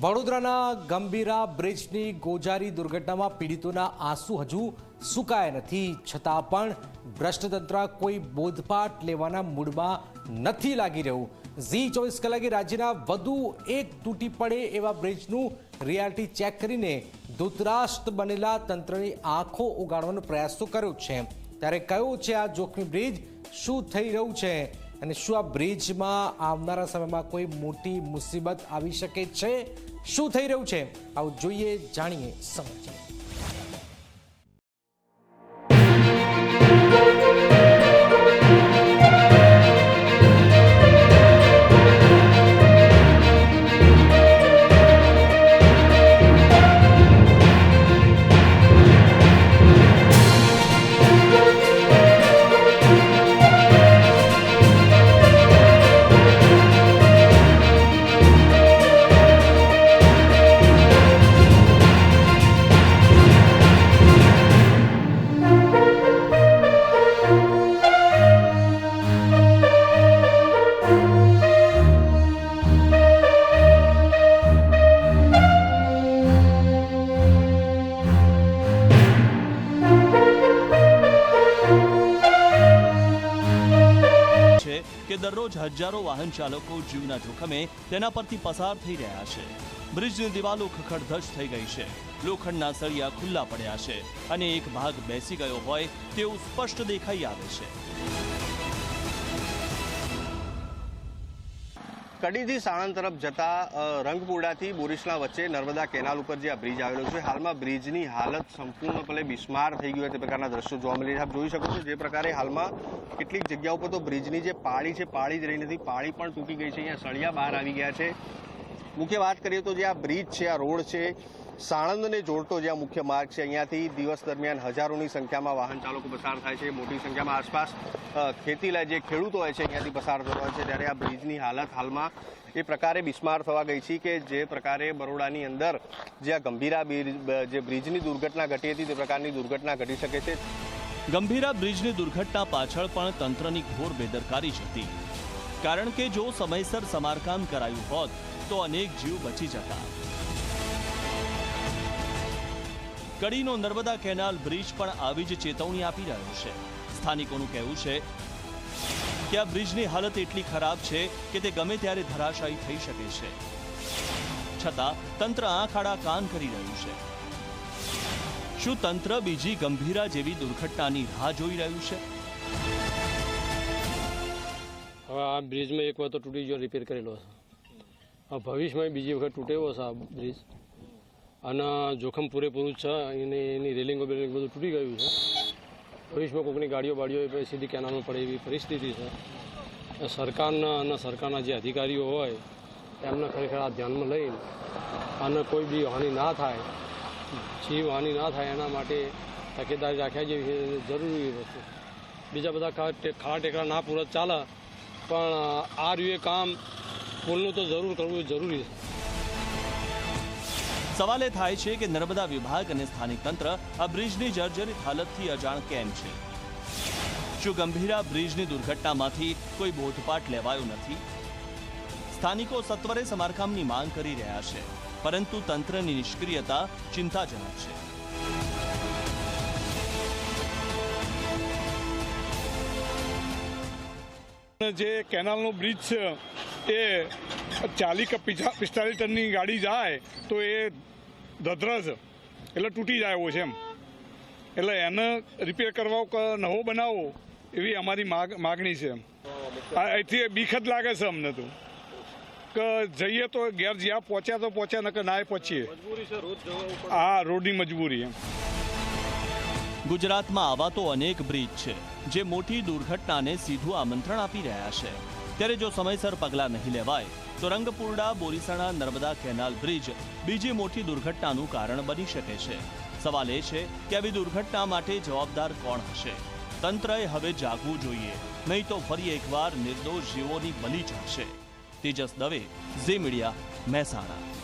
વડોદરાના ગંભીરા બ્રિજની ગોજારી દુર્ઘટનામાં પીડિતોના આંસુ હજુ સુકાયા નથી. છતાં પણ ભ્રષ્ટતંત્ર કોઈ બોધપાઠ લેવાના મૂડમાં નથી લાગી રહ્યું. ઝી ચોવીસ કલાકે રાજ્યના વધુ એક તૂટી પડે એવા બ્રિજનું રિયાલિટી ચેક કરીને ધૂતરાષ્ટ્ર બનેલા તંત્રની આંખો ઉગાડવાનો પ્રયાસ તો કર્યો છે. ત્યારે કયો છે આ જોખમી બ્રિજ? શું થઈ રહ્યું છે? અને શું આ બ્રિજમાં આવનારા સમયમાં કોઈ મોટી મુસીબત આવી શકે છે? શું થઈ રહ્યું છે? આવું જોઈએ, જાણીએ સમજીએ. દરરોજ હજારો વાહન ચાલકો જીવના જોખમે તેના પરથી પસાર થઈ રહ્યા છે. બ્રિજની દિવાલો ખખડધજ થઈ ગઈ છે. લોખંડના સળિયા ખુલ્લા પડ્યા છે અને એક ભાગ બેસી ગયો હોય તેવું સ્પષ્ટ દેખાઈ આવે છે. કડીથી સાણંદ તરફ જતા રંગપુરડાથી બોરીસના વચ્ચે નર્મદા કેનાલ ઉપર જે આ બ્રિજ આવેલો છે, હાલમાં બ્રિજની હાલત સંપૂર્ણપણે બિસ્માર થઈ ગયું તે પ્રકારના દ્રશ્યો જોવા મળી રહ્યા જોઈ શકો છો જે પ્રકારે હાલમાં કેટલીક જગ્યા ઉપર તો બ્રિજની જે પાળી છે, પાળી જ રહી નથી, પાળી પણ તૂટી ગઈ છે. અહીંયા સળિયા બહાર આવી ગયા છે. મુખ્ય વાત કરીએ તો જે આ બ્રિજ છે, આ રોડ છે સાણંદને જોડતો જે આ મુખ્ય માર્ગ છે, અહીંયાથી દિવસ દરમિયાન હજારોની સંખ્યામાં વાહન ચાલકો પસાર થાય છે, મોટી સંખ્યામાં આસપાસ ખેતીલાય ખેતીલા જે ખેડૂતો હોય છે, અહીંયાથી પસાર થતા હોય છે, ત્યારે આ બ્રિજની હાલત હાલમાં એ પ્રકારે બિસ્માર થવા ગઈ છે કે જે પ્રકારે બરોડાની અંદર જે આ ગંભીરા જે બ્રિજની દુર્ઘટના ઘટી હતી, તે પ્રકારની દુર્ઘટના ઘટી શકે છે. ગંભીરા બ્રિજની દુર્ઘટના પાછળ પણ તંત્રની ઘોર બેદરકારી જ હતી. કારણ કે જો સમયસર સમારકામ કરાયું હોત, તો અનેક જીવ બચી જતા. કડીનો નર્મદા કેનાલ બ્રિજ પણ આવી જ ચેતવણી આપી રહ્યો છે. સ્થાનિકોનું કહેવું છે કે આ બ્રિજની હાલત એટલી ખરાબ છે કે તે ગમે ત્યારે ધરાશાયી થઈ શકે છે. છતાં તંત્ર આંખ આડા કાન કરી રહ્યું છે. શું તંત્ર બીજી ગંભીરા જેવી દુર્ઘટનાની રાહ જોઈ રહ્યું છે? હવે આ બ્રિજમાં એક વાર તો તૂટી ગયો રિપેર કરેલો છે ભવિષ્યમાં બીજી વખત તૂટેવો છે આ બ્રિજ. અને જોખમ પૂરેપૂરું છે. અને એની રેલિંગો બેલિંગ બધું તૂટી ગયું છે. ભવિષ્યમાં કોઈકની ગાડીઓ બાડીઓ સીધી કેનાલમાં પડે એવી પરિસ્થિતિ છે. સરકારના અને સરકારના જે અધિકારીઓ હોય, એમને ખરેખર આ ધ્યાનમાં લઈને અને કોઈ બી હાનિ ના થાય, જીવ હાનિ ના થાય એના માટે તકેદારી રાખ્યા જેવી જરૂરી વસ્તુ. બીજા બધા ખાડા ટેકરા ના પૂરત ચાલે, પણ આ રહ્યું કામ પુલનું તો જરૂર કરવું જરૂરી છે. સવાલ થાય છે કે નર્મદા વિભાગ અને સ્થાનિક તંત્ર આ બ્રિજની જર્જરિત હાલતથી અજાણ કેમ છે? શું ગંભીરા બ્રિજની દુર્ઘટનામાંથી કોઈ બોધપાઠ લેવાયો નથી? સ્થાનિકો સત્વરે સમારકામની માંગ કરી રહ્યા છે, પરંતુ તંત્રની નિષ્ક્રિયતા ચિંતાજનક છે. જે કેનાલનો બ્રિજ છે એ ચાલીસ કે પિસ્તાલીસ ટનની ગાડી જાય તો એ ધધરજ એટલે તૂટી જાય એવો છે એમ. એટલે એને રિપેર કરવા નવો બનાવો એવી અમારી માગ માગણી છે એમ. અહીંથી જ લાગે છે અમને તો. કે જઈએ તો ઘેર જ્યાં પહોંચ્યા તો પહોંચ્યા, નકર ના પહોંચીએ. હા, રોડની મજબૂરી એમ. ગુજરાતમાં આવા તો અનેક બ્રિજ છે, જે મોટી દુર્ઘટનાને સીધું આમંત્રણ આપી રહ્યા છે. ત્યારે જો સમયસર પગલાં નહીં લેવાય, તો રંગપુરડા, બોરીસણા, નર્મદા કેનાલ બ્રિજ બીજી મોટી દુર્ઘટનાનું કારણ બની શકે છે. સવાલ એ છે કે આવી દુર્ઘટના માટે જવાબદાર કોણ હશે? તંત્રએ હવે જાગવું જોઈએ, નહીં તો ફરી એકવાર નિર્દોષ જીવોની બલી ચડશે. Tejas Dave, Zee media, Mehsana.